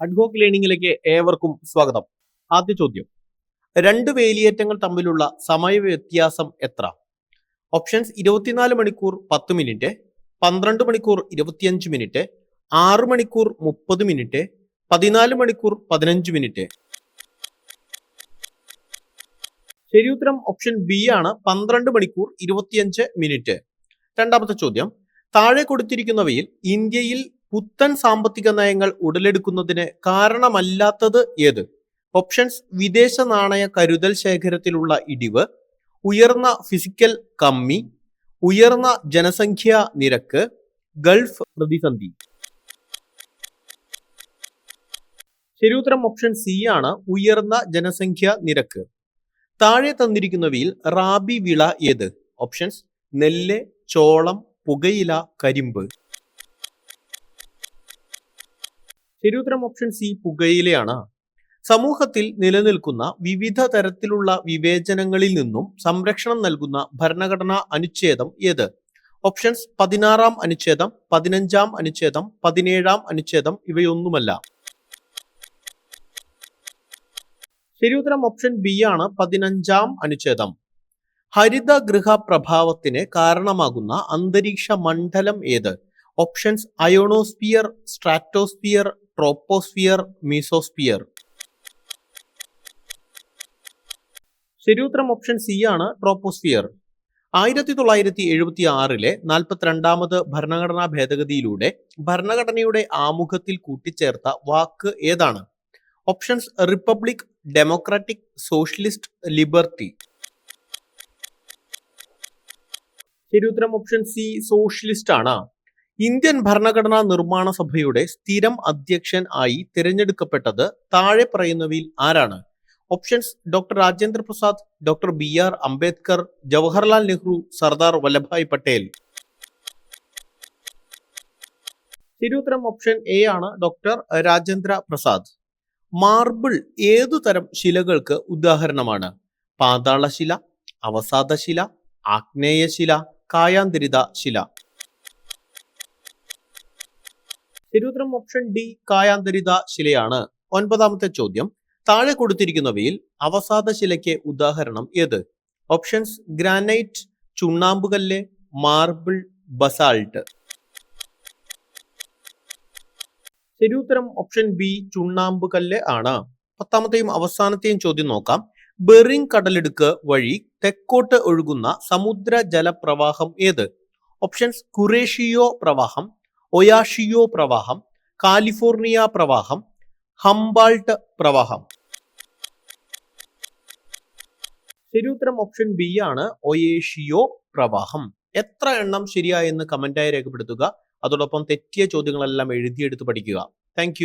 Ad hoc ലേണിംഗിലേക്ക് ഏവർക്കും സ്വാഗതം. ആദ്യ ചോദ്യം. രണ്ട് വേലിയേറ്റങ്ങൾ തമ്മിലുള്ള സമയ വ്യത്യാസം എത്ര? ഓപ്ഷൻസ് ഇരുപത്തിനാല് മണിക്കൂർ പത്ത് മിനിറ്റ് പന്ത്രണ്ട് മണിക്കൂർ ഇരുപത്തിയഞ്ച് മിനിറ്റ് ആറ് മണിക്കൂർ മുപ്പത് മിനിറ്റ് പതിനാല് മണിക്കൂർ പതിനഞ്ച് മിനിറ്റ്. ശരിയുത്തരം ഓപ്ഷൻ ബി ആണ് പന്ത്രണ്ട് മണിക്കൂർ ഇരുപത്തിയഞ്ച് മിനിറ്റ്. രണ്ടാമത്തെ ചോദ്യം. താഴെ കൊടുത്തിരിക്കുന്നവയിൽ ഇന്ത്യയിൽ പുത്തൻ സാമ്പത്തിക നയങ്ങൾ ഉടലെടുക്കുന്നതിന് കാരണമല്ലാത്തത് ഏത്? ഓപ്ഷൻസ് വിദേശ നാണയ കരുതൽ ശേഖരത്തിലുള്ള ഇടിവ് ഉയർന്ന ഫിസിക്കൽ കമ്മി ഉയർന്ന ജനസംഖ്യാ നിരക്ക് ഗൾഫ് പ്രതിസന്ധി. ശരിയുത്തരം ഓപ്ഷൻ സി ആണ്. ഉയർന്ന ജനസംഖ്യാ നിരക്ക്. താഴെ തന്നിരിക്കുന്നവയിൽ റാബി വിള ഏത്? ഓപ്ഷൻസ് നെല്ല് ചോളം പുകയില കരിമ്പ്. ശരിയുത്തരം ഓപ്ഷൻ സി പുകയിലയാണ്. സമൂഹത്തിൽ നിലനിൽക്കുന്ന വിവിധ തരത്തിലുള്ള വിവേചനങ്ങളിൽ നിന്നും സംരക്ഷണം നൽകുന്ന ഭരണഘടനാ അനുച്ഛേദം ഏത്? ഓപ്ഷൻസ് പതിനാറാം അനുച്ഛേദം പതിനഞ്ചാം അനുച്ഛേദം പതിനേഴാം അനുച്ഛേദം ഇവയൊന്നുമല്ല. ശരിയുത്തരം ഓപ്ഷൻ ബി ആണ് പതിനഞ്ചാം അനുച്ഛേദം. ഹരിതഗൃഹ പ്രഭാവത്തിന് കാരണമാകുന്ന അന്തരീക്ഷ മണ്ഡലം ഏത്? Options ionosphere stratosphere troposphere mesosphere ശരിയുത്തരം ഓപ്ഷൻ സി ആണ് ട്രോപ്പോസ്ഫിയർ ആയിരത്തി തൊള്ളായിരത്തി എഴുപത്തി ആറിലെ നാൽപ്പത്തിരണ്ടാമത് ഭരണഘടനാ ഭേദഗതിയിലൂടെ ഭരണഘടനയുടെ ആമുഖത്തിൽ കൂട്ടിച്ചേർത്ത വാക്ക് ഏതാണ്? Options republic democratic socialist liberty ശരിയുത്തരം ഓപ്ഷൻ സി സോഷ്യലിസ്റ്റ് ആണ്. ഇന്ത്യൻ ഭരണഘടനാ നിർമ്മാണ സഭയുടെ സ്ഥിരം അധ്യക്ഷൻ ആയി തിരഞ്ഞെടുക്കപ്പെട്ടത് താഴെ പറയുന്നവയിൽ ആരാണ്? Options doctor Rajendra Prasad doctor B R Ambedkar Jawaharlal Nehru Sardar Vallabhbhai Patel. ശരിയുത്തരം ഓപ്ഷൻ എ ആണ് ഡോക്ടർ രാജേന്ദ്ര പ്രസാദ്. മാർബിൾ ഏതു തരം ശിലകൾക്ക് ഉദാഹരണമാണ്? പാതാളശില അവസാദശില ആഗ്നേയശില കായാന്തരിത ശില. ശരിയുത്തരം ഓപ്ഷൻ ഡി കായാന്തരിത ശിലയാണ്. ഒൻപതാമത്തെ ചോദ്യം. താഴെ കൊടുത്തിരിക്കുന്നവയിൽ അവസാദ ശിലയ്ക്ക് ഉദാഹരണം ഏത്? ഓപ്ഷൻസ് ഗ്രാനൈറ്റ് ചുണ്ണാമ്പുകല്ല് മാർബിൾ ബസാൾട്ട് ശരിയുത്തരം ഓപ്ഷൻ ബി ചുണ്ണാമ്പുകല്ല് ആണ്. പത്താമത്തെയും അവസാനത്തെയും ചോദ്യം നോക്കാം. ബെറിംഗ് കടലെടുക്ക് വഴി തെക്കോട്ട് ഒഴുകുന്ന സമുദ്ര ജലപ്രവാഹം ഏത്? ഓപ്ഷൻസ് കുറേഷിയോ പ്രവാഹം ഒയാഷിയോ പ്രവാഹം കാലിഫോർണിയ പ്രവാഹം ഹംബാൾട്ട് പ്രവാഹം. ശരിയുത്തരം ഓപ്ഷൻ ബി ആണ് ഒയേഷിയോ പ്രവാഹം. എത്ര എണ്ണം ശരിയായെന്ന് കമന്റായി രേഖപ്പെടുത്തുക. അതോടൊപ്പം തെറ്റിയ ചോദ്യങ്ങളെല്ലാം എഴുതിയെടുത്ത് പഠിക്കുക. താങ്ക്